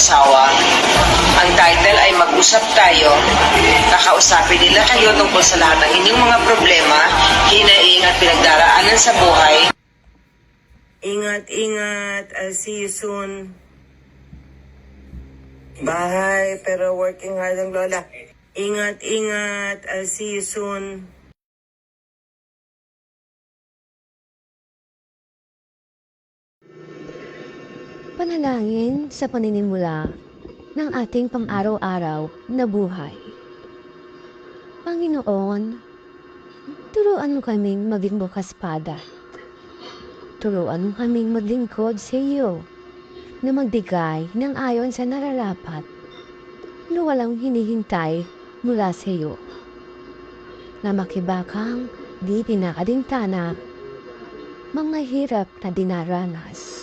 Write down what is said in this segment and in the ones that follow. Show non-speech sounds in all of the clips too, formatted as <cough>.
Osawa. Ang title ay Mag-usap tayo. Kakausapin nila kayo tungkol sa lahat ng inyong mga problema, hinaing at pinagdaraanan sa buhay. Ingat, ingat. I'll see you soon. Bye, pero working hard ang lola. Ingat, ingat. I'll see you soon. Panalangin sa paninimula ng ating pang-araw-araw na buhay. Panginoon, turuan mo kaming maging bukas pada. Turuan mo kaming maglingkod sa iyo na magbigay ng ayon sa nararapat na walang hinihintay mula sa iyo. Na makibakang di pinakadintana mga hirap na dinaranas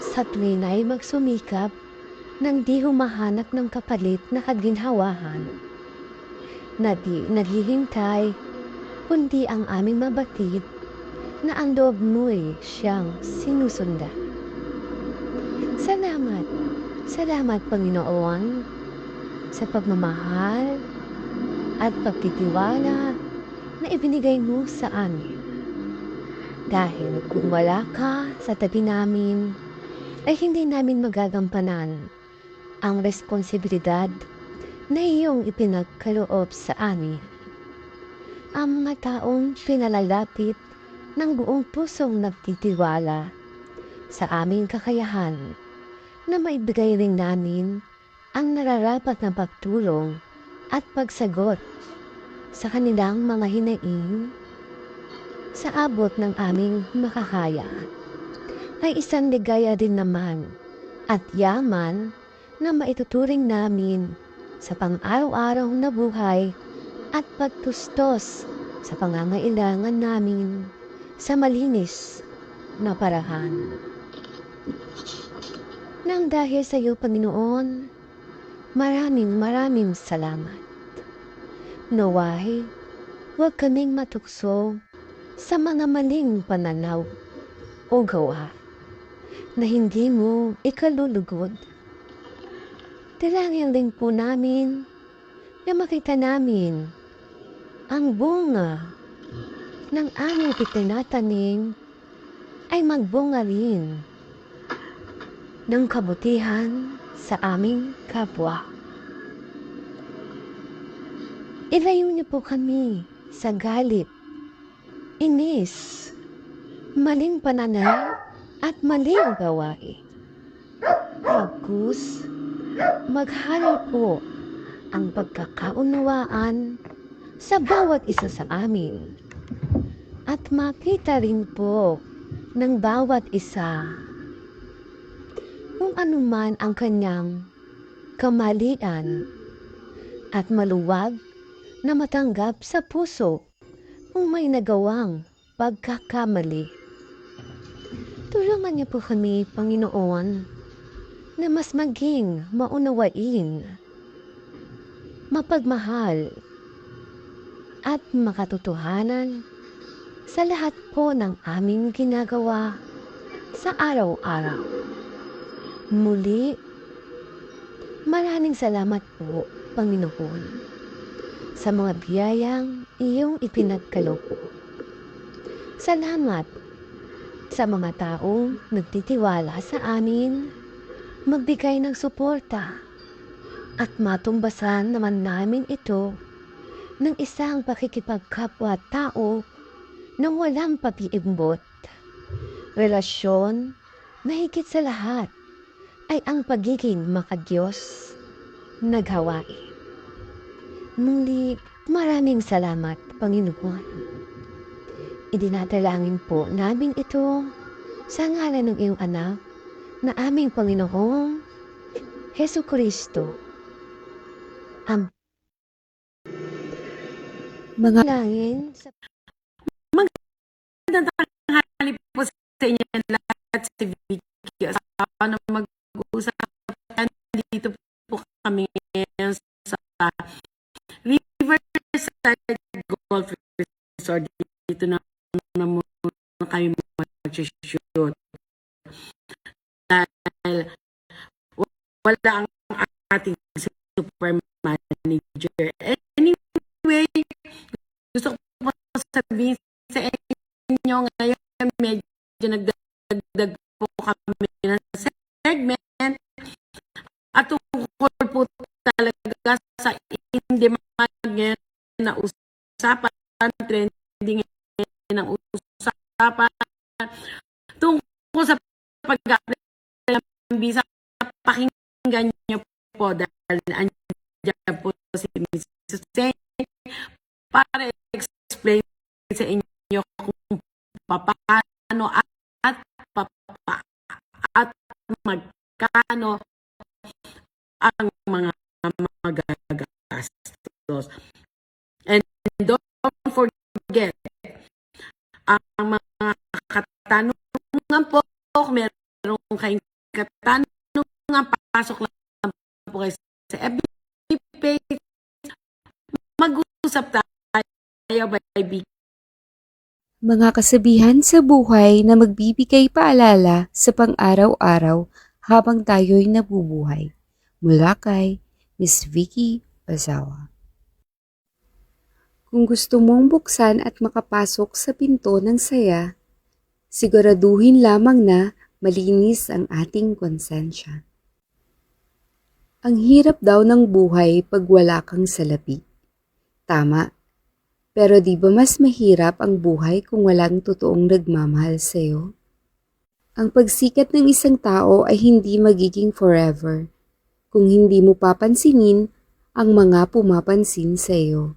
sa tuwin ay magsumikap nang di humahanap ng kapalit na kaginhawahan na naghihintay kundi ang aming mabatid na ang loob mo'y siyang sinusundan. Salamat, salamat Panginoon sa pagmamahal at pagtitiwala na ibinigay mo sa amin. Dahil kung wala ka sa tabi namin, ay hindi namin magagampanan ang responsibilidad na iyong ipinagkaloob sa amin. Ang mga taong pinalalapit ng buong pusong nagtitiwala sa aming kakayahan na maibigay rin namin ang nararapat na pagtulong at pagsagot sa kanilang mga hinaing sa abot ng aming makakaya ay isang ligaya din naman at yaman na maituturing namin sa pang-araw-araw na buhay at pagtustos sa pangangailangan namin sa malinis na parahan. Nang dahil sa iyo, Panginoon, maraming maraming salamat. Naway, huwag kaming matukso sa mga maling pananaw o gawa na hindi mo ikalulugod. Dalangin din po namin na makita namin ang bunga ng aming itinatanim ay magbunga rin ng kabutihan sa aming kapwa. Ilayo niyo po kami sa galit, inis, maling pananaw at maling gawain. Agus, maghalo po ang pagkakaunawaan sa bawat isa sa amin at makita rin po ng bawat isa kung anuman ang kanyang kamalian at maluwag na matanggap sa puso kung may nagawang pagkakamali. Tulungan niyo po kami, Panginoon, na mas maging maunawain, mapagmahal, at makatotohanan sa lahat po ng aming ginagawa sa araw-araw. Muli, maraming salamat po, Panginoon, sa mga biyayang iyong ipinagkaloob. Salamat sa mga taong nagtitiwala sa amin, magbigay ng suporta at matumbasan naman namin ito ng isang pakikipagkapwa-tao nang walang papiimbot. Relasyon na higit sa lahat ay ang pagiging makadiyos naghawain. Muli, maraming salamat, Panginoon. Idinatalangin po namin ito sa ngalan ng iyong anak na aming Panginoong Heso Kristo. Ang Mga langin sa magandang tanghali po sa inyo lahat si Vicky. Asawa na mag-uusap dito po kami ngayon sa Riverside Golf Resort. Dito na naman kami mag-shoot. Dahil wala ang ating super manager. Anyway, gusto ko sabihin sa inyo ngayon medyo nagdagdag po kami ng segment at tungkol po talaga sa hindi ngayon na usapan trending ng usapan tungkol sa pag-apply ng visa pakinggan niyo po dahil andyan po si Mrs. Sen para explain sa inyo kung paano at, at papa, at magkano ang mga magagastos. And don't forget, ang mga katanungan po, kung meron kayong katanungan, pasok lang po kayo sa FB page. Mag-usap tayo by Vicky. Mga kasabihan sa buhay na magbibigay paalala sa pang-araw-araw habang tayo'y nabubuhay. Mula kay Miss Vicky Ozawa. Kung gusto mong buksan at makapasok sa pinto ng saya, siguraduhin lamang na malinis ang ating konsensya. Ang hirap daw ng buhay pag wala kang salapi. Tama. Pero di ba mas mahirap ang buhay kung walang totoong nagmamahal sa'yo? Ang pagsikat ng isang tao ay hindi magiging forever kung hindi mo papansinin ang mga pumapansin sa'yo.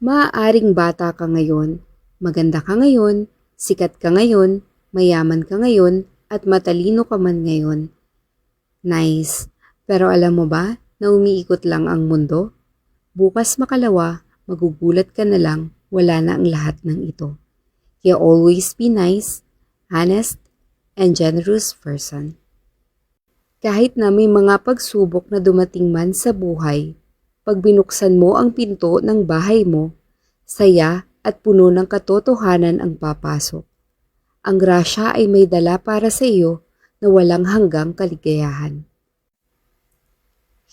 Maaaring bata ka ngayon, maganda ka ngayon, sikat ka ngayon, mayaman ka ngayon, at matalino ka man ngayon. Nice. Pero alam mo ba na umiikot lang ang mundo? Bukas makalawa, magugulat ka na lang, wala na ang lahat ng ito. Kaya always be nice, honest, and generous person. Kahit na may mga pagsubok na dumating man sa buhay, pag binuksan mo ang pinto ng bahay mo, saya at puno ng katotohanan ang papasok. Ang grasya ay may dala para sa iyo na walang hanggang kaligayahan.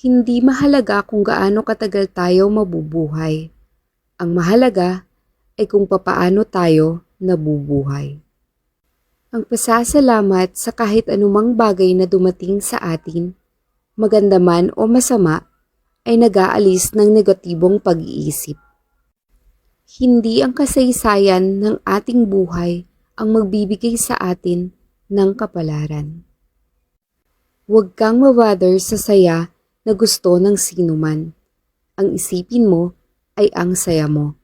Hindi mahalaga kung gaano katagal tayo mabubuhay. Ang mahalaga ay kung papaano tayo nabubuhay. Ang pasasalamat sa kahit anumang bagay na dumating sa atin, maganda man o masama, ay nag-aalis ng negatibong pag-iisip. Hindi ang kasaysayan ng ating buhay ang magbibigay sa atin ng kapalaran. Huwag kang mabother sa saya na gusto ng sino man. Ang isipin mo ay ang saya mo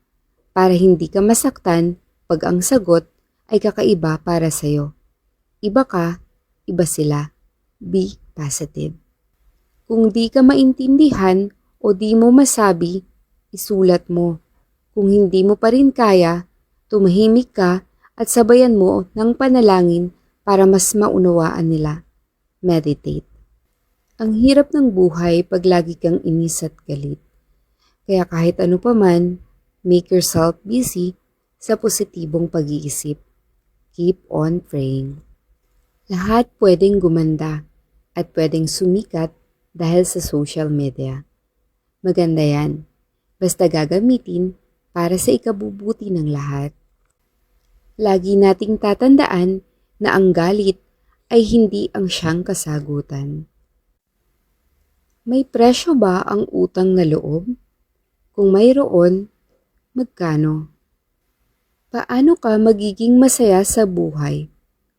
para hindi ka masaktan pag ang sagot ay kakaiba para sa'yo. Iba ka, iba sila. Be positive. Kung di ka maintindihan o di mo masabi, isulat mo. Kung hindi mo pa rin kaya, tumahimik ka at sabayan mo ng panalangin para mas maunawaan nila. Meditate. Ang hirap ng buhay pag lagi kang inis at galit. Kaya kahit ano pa man, make yourself busy sa positibong pag-iisip. Keep on praying. Lahat pwedeng gumanda at pwedeng sumikat dahil sa social media. Maganda yan. Basta gagamitin para sa ikabubuti ng lahat. Lagi nating tatandaan na ang galit ay hindi ang siyang kasagutan. May presyo ba ang utang na loob? Kung mayroon, magkano? Paano ka magiging masaya sa buhay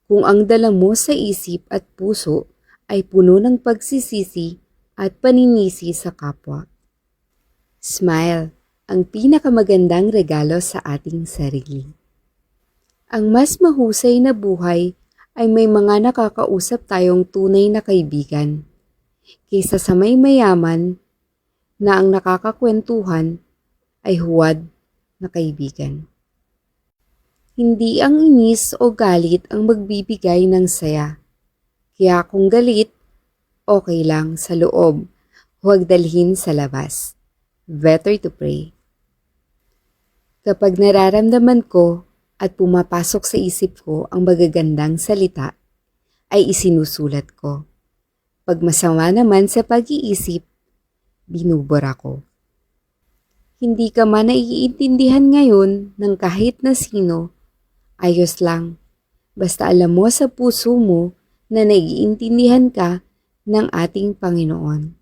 kung ang dala mo sa isip at puso ay puno ng pagsisisi at paninisi sa kapwa? Smile, ang pinakamagandang regalo sa ating sarili. Ang mas mahusay na buhay ay may mga nakakausap tayong tunay na kaibigan. Kaysa sa may mayaman na ang nakakakwentuhan ay huwad na kaibigan. Hindi ang inis o galit ang magbibigay ng saya. Kaya kung galit, okay lang sa loob, huwag dalhin sa labas. Better to pray. Kapag nararamdaman ko at pumapasok sa isip ko ang magagandang salita, ay isinusulat ko. Pag masama naman sa pag-iisip, binubura ko. Hindi ka man naiintindihan ngayon ng kahit na sino, ayos lang. Basta alam mo sa puso mo na naiintindihan ka ng ating Panginoon.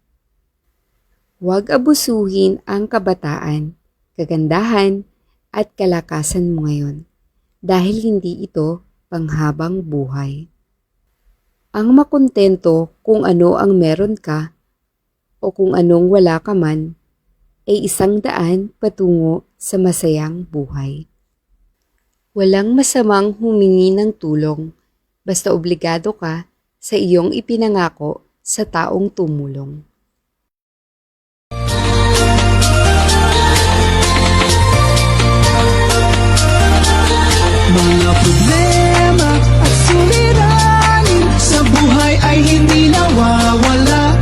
Huwag abusuhin ang kabataan, kagandahan, at kalakasan mo ngayon dahil hindi ito panghabang buhay. Ang makontento kung ano ang meron ka o kung anong wala ka man ay isang daan patungo sa masayang buhay. Walang masamang humingi ng tulong basta obligado ka sa iyong ipinangako sa taong tumulong. Hindi nawawala.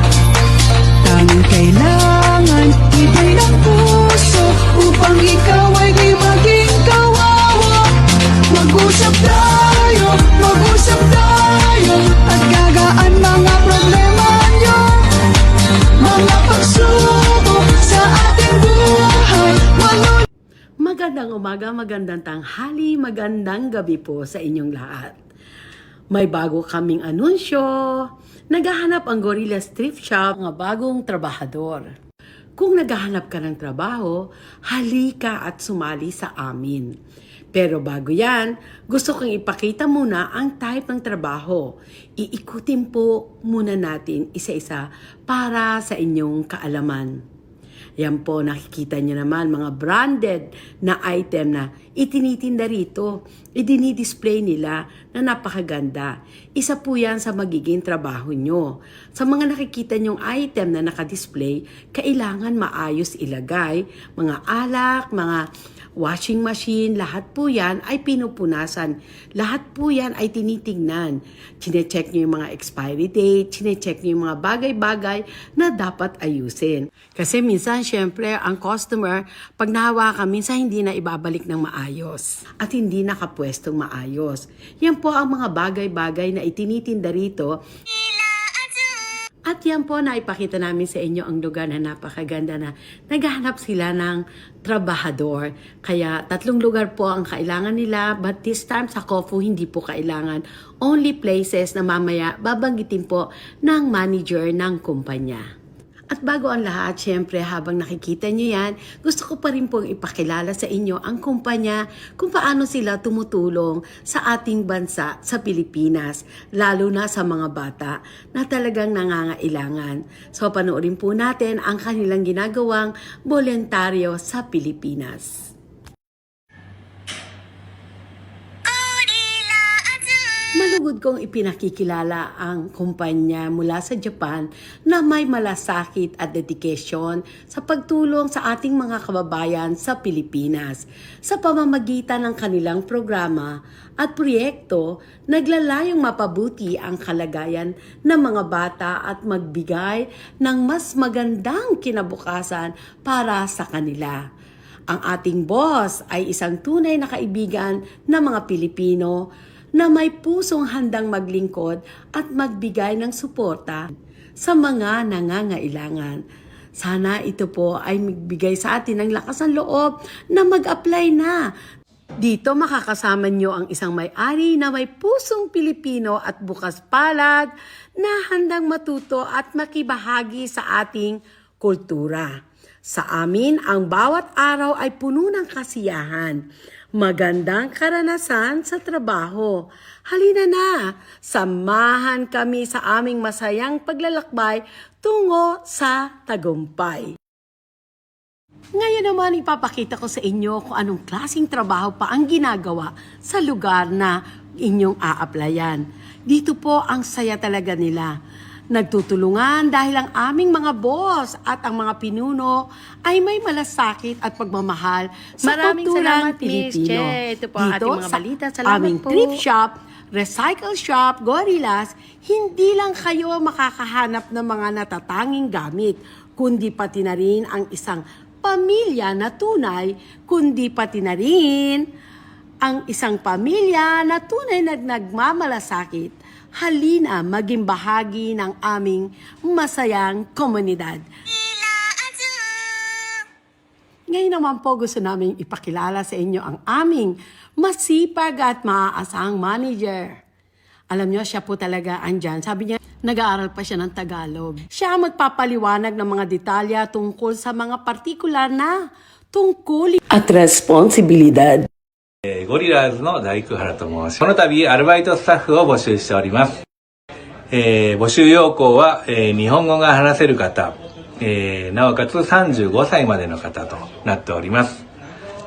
Tanging kailangan ibay ng puso Upang ikaw ay di maging kawawa. Mag-usap tayo, mag-usap tayo At gagaan mga problema nyo Mga pagsubok sa ating buhay Magandang umaga, magandang tanghali, magandang gabi po sa inyong lahat. May bago kaming anunsyo. Naghahanap ang Gorilla Thrift Shop ng bagong trabahador. Kung naghahanap ka ng trabaho, halika at sumali sa amin. Pero bago yan, gusto kong ipakita muna ang type ng trabaho. Iikutin po muna natin isa-isa para sa inyong kaalaman. Yan po, nakikita niyo naman mga branded na item na itinitinda rito. Idinidisplay nila na napakaganda. Isa po yan sa magiging trabaho nyo. Sa mga nakikita nyong item na nakadisplay, kailangan maayos ilagay. Mga alak, mga washing machine, lahat po yan ay pinupunasan. Lahat po yan ay tinitingnan. Chinecheck nyo yung mga expiry date, chinecheck nyo yung mga bagay-bagay na dapat ayusin. Kasi minsan, syempre, ang customer, pag nahawakan, minsan hindi na ibabalik ng maayos. At hindi nakapwestong maayos. Yan po ang mga bagay-bagay na itinitinda rito at yan po, naipakita namin sa inyo ang lugar na napakaganda na naghahanap sila ng trabahador. Kaya tatlong lugar po ang kailangan nila but this time sa Kofu hindi po kailangan. Only places na mamaya babanggitin po ng manager ng kumpanya. At bago ang lahat, syempre habang nakikita nyo yan, gusto ko pa rin pong ipakilala sa inyo ang kumpanya kung paano sila tumutulong sa ating bansa sa Pilipinas, lalo na sa mga bata na talagang nangangailangan. So panoorin po natin ang kanilang ginagawang voluntaryo sa Pilipinas. Malugod kong ipinakikilala ang kumpanya mula sa Japan na may malasakit at dedication sa pagtulong sa ating mga kababayan sa Pilipinas. Sa pamamagitan ng kanilang programa at proyekto, naglalayong mapabuti ang kalagayan ng mga bata at magbigay ng mas magandang kinabukasan para sa kanila. Ang ating boss ay isang tunay na kaibigan ng mga Pilipino na may pusong handang maglingkod at magbigay ng suporta sa mga nangangailangan. Sana ito po ay magbigay sa atin ng lakas ng loob na mag-apply na. Dito makakasama nyo ang isang may-ari na may pusong Pilipino at bukas palad na handang matuto at makibahagi sa ating kultura. Sa amin, ang bawat araw ay puno ng kasiyahan. Magandang karanasan sa trabaho. Halina na, samahan kami sa aming masayang paglalakbay tungo sa tagumpay. Ngayon naman ipapakita ko sa inyo kung anong klaseng trabaho pa ang ginagawa sa lugar na inyong a-applyan. Dito po ang saya talaga nila. Nagtutulungan dahil ang aming mga boss at ang mga pinuno ay may malasakit at pagmamahal sa Maraming kulturang salamat, Pilipino. Che. Ito po ang ating mga sa balita. Salamat aming po. thrift shop, recycle shop, gorillas, hindi lang kayo makakahanap ng mga natatanging gamit, kundi pati na rin ang isang pamilya na tunay, kundi pati na rin ang isang pamilya na tunay na nagmamalasakit. Halina maging bahagi ng aming masayang komunidad. Ngayon naman po gusto namin ipakilala sa inyo ang aming masipag at maaasahang manager. Alam nyo, siya po talaga andyan. Sabi niya, nag-aaral pa siya ng Tagalog. Siya ang magpapaliwanag ng mga detalya tungkol sa mga partikular na tungkulin at responsibilidad. えーゴリラーズの大工原と申します。この度、アルバイトスタッフを募集しております。えー募集要項は、えー日本語が話せる方、えーなおかつ35歳までの方となっております。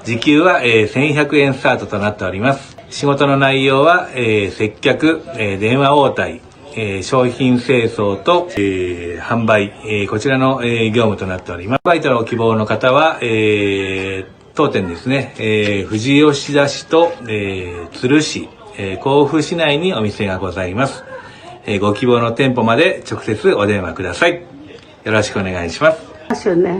時給は、えー1100円スタートとなっております。仕事の内容は、えー接客、えー電話応対、えー商品清掃と、えー販売、えーこちらの、えー業務となっております。バイトの希望の方は、えー当店ですね、えー富士吉田市と、えー鶴市、えー甲府市内にお店がございます。えーご希望の店舗まで直接お電話ください。よろしくお願いします。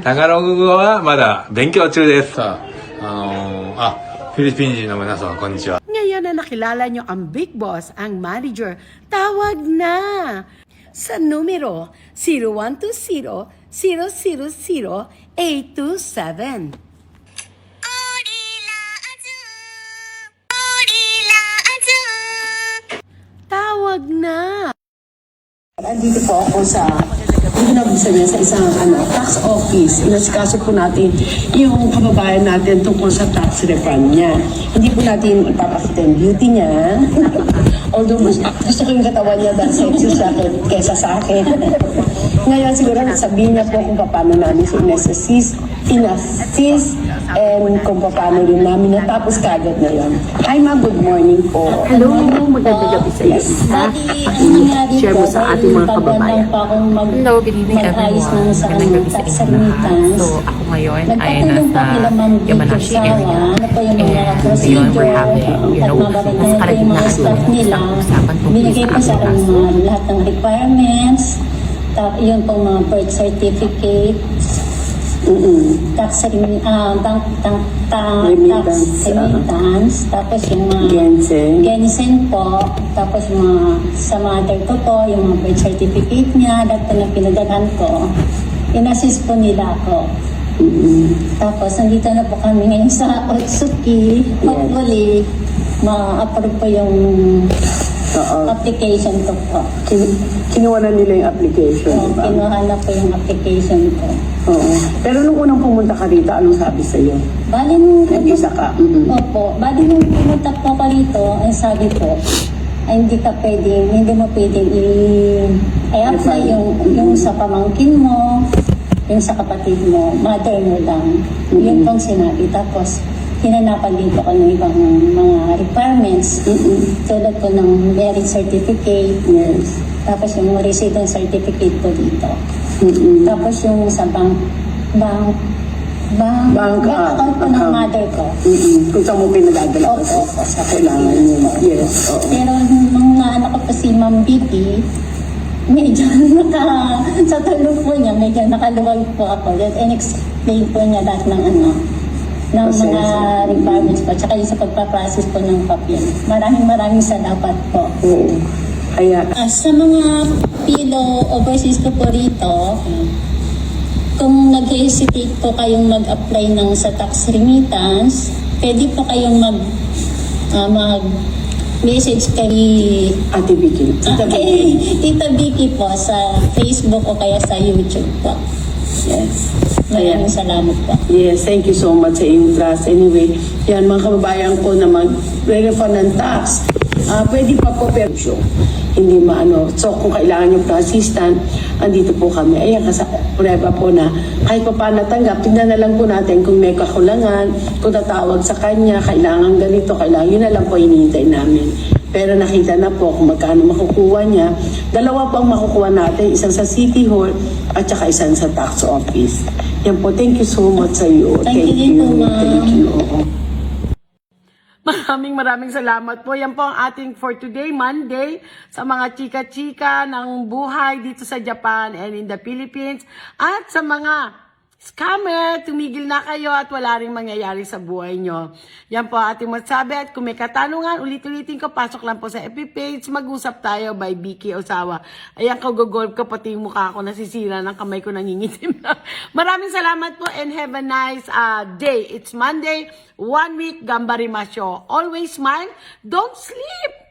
タガログ語はまだ勉強中です。さあ、あのーあ、フィリピン人の皆さん、こんにちは。Ngayon na nakilala nyo ang big boss, ang manager, tawag na sa numero 0120-000-827. Tawag na! Andito po ako sa Binabisa sa isang ano, tax office. Inasikaso po natin yung kababayan natin tungkol sa tax refund niya. Hindi po natin ipapakita yung beauty niya. <laughs> Although mas, gusto ko yung katawan niya dahil sexy siya kay- kesa sa akin. Ngayon siguro sabihin niya po kung paano namin siya inassist, inassist, and kung paano rin namin natapos kagad na yun. Hi ma, good morning po. Hello, magandang gabi sa iyo. Ha? Share mo sa ating mga kababayan. Hello, good evening everyone. Magandang gabi sa inyo lahat. So, ako ngayon ay nasa Yamanashi area. And ngayon we're having, you know, nasa kalagitnaan ng isang usapan tungkol sa akin kaso. lahat ng requirements, yun pong mga birth certificate, tax remi- ah, bank ta- ta- Remittance, tax remittance, tapos yung mga Gensen. Gensen po, tapos yung mga sa mother ko po, yung mga birth certificate niya, lahat po na pinadalhan ko, inassist po nila ako. Tapos, nandito na po kami ngayon sa Otsuki. Hopefully, ma-approve po yung Oo. application ko po. Kin- kinuha na nila yung application, So, di ba? kinuha na po yung application ko. Oo. Pero nung unang pumunta ka rito, anong sabi sa'yo? Bali nung... Nag-isa ka? Mm-mm. Opo. Bali nung pumunta po ka rito, ang sabi ko, ay hindi ka pwedeng, hindi mo pwedeng i- i-apply yung, yung sa pamangkin mo, yung sa kapatid mo, mother mo lang. Yun pong sinabi. Tapos, hinanapan din po ko ng ibang mga requirements. Tulad po ng marriage certificate. Tapos yung resident certificate po dito. Mm-mm. Tapos yung sa bank, bank, bank, Bank, ah, account po ng mother ko. Mm-mm. Kung saan mo pinadadala Opo, opo, sa Kailangan yun. Yes. Oo. Pero nung naanak ko pa si Ma'am Bibi, medyo <laughs> naka, sa tulog po niya, medyo nakaluwag po ako. And explain po niya lahat ng ano, ng mga requirements po, tsaka yung sa pagpaprocess po ng papel. Maraming maraming salamat po. Oo. Kaya, Ah, sa mga PILO overseas ko po rito, kung nag-hesitate po kayong mag-apply ng sa tax remittance, pwede po kayong mag, ah, mag message kay Ate Vicky. ah, kay <laughs> Tita Vicky po sa Facebook o kaya sa YouTube po. Yes. Maraming salamat po. Yes, thank you so much sa iyong. Anyway, yan mga kababayan ko na mag-verify ng tax. Ah, pwede pa po pero. Hindi maano. So kung kailangan niyo po assistant, andito po kami. Ayan, kasi prueba po na kahit pa paano natanggap, tignan na lang po natin kung may kakulangan, kung tatawag sa kanya, kailangan ganito, kailangan, yun na lang po hinihintay namin. Pero nakita na po kung magkano makukuha niya. Dalawa pang makukuha natin, isang sa City Hall at saka isang sa tax office. Yan po, thank you so much sa iyo. Thank you din po, ma'am. Thank you. Oo. Maraming maraming salamat po. Yan po ang ating for today, Monday, sa mga chika-chika ng buhay dito sa Japan and in the Philippines. At sa mga scammer, tumigil na kayo at wala rin mangyayari sa buhay nyo. Yan po ating masabi. At kung may katanungan, ulit-ulitin ko, pasok lang po sa FB page. Mag-usap tayo by Vicky Osawa. Ayan, kagogolf ko, pati yung mukha ko nasisira ng kamay ko nangingitim na. <laughs> Maraming salamat po and have a nice uh, day. It's Monday, one week, gambarimasyo. Always smile, don't sleep.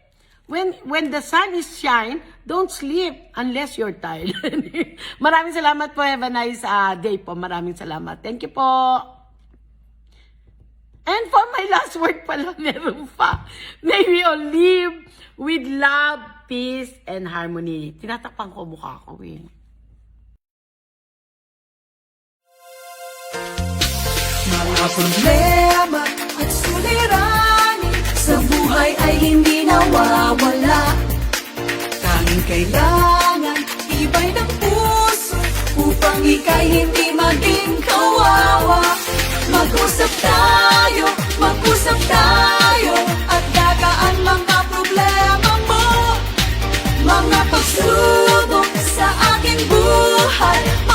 When when the sun is shine, don't sleep unless you're tired. <laughs> Maraming salamat po. Have a nice uh, day po. Maraming salamat. Thank you po. And for my last word pala, <laughs> meron pa. May we all live with love, peace, and harmony. Tinatakpan ko mukha ko eh. Mga problema at suliranin sa buhay ay hindi nawawala. Kailangan ibay ng puso upang ika'y hindi maging kawawa. Mag-usap tayo, mag-usap tayo at gagaan mga problema mo. Mga pagsubok sa aking buhay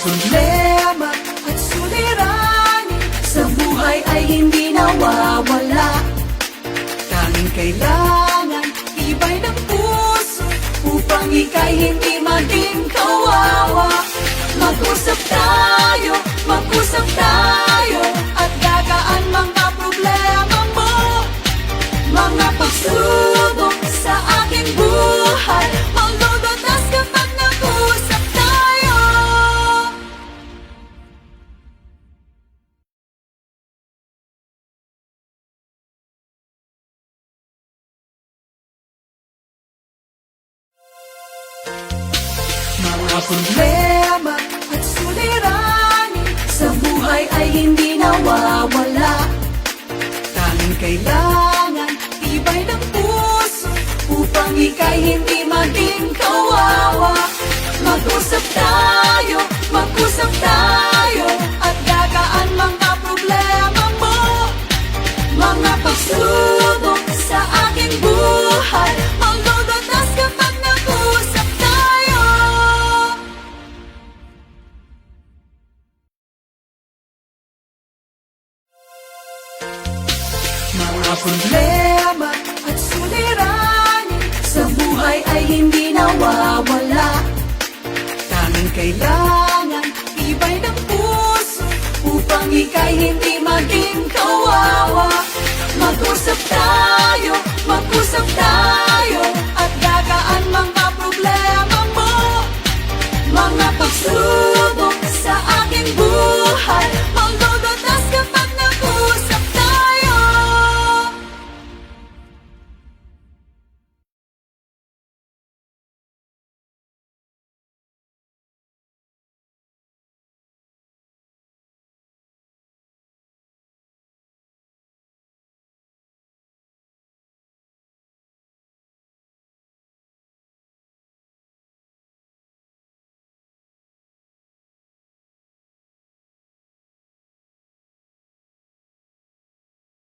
problema at suliranin. Sa buhay ay hindi nawawala. Tanging kailangan ibay ng puso Upang ika'y hindi maging kawawa. Mag-usap tayo, mag-usap tayo At gagaan mga problema mo. Mga pagsubok problema at suliranin. Sa buhay ay hindi nawawala. Tanging kailangan ibay ng puso Upang ika'y hindi maging kawawa. Mag-usap tayo,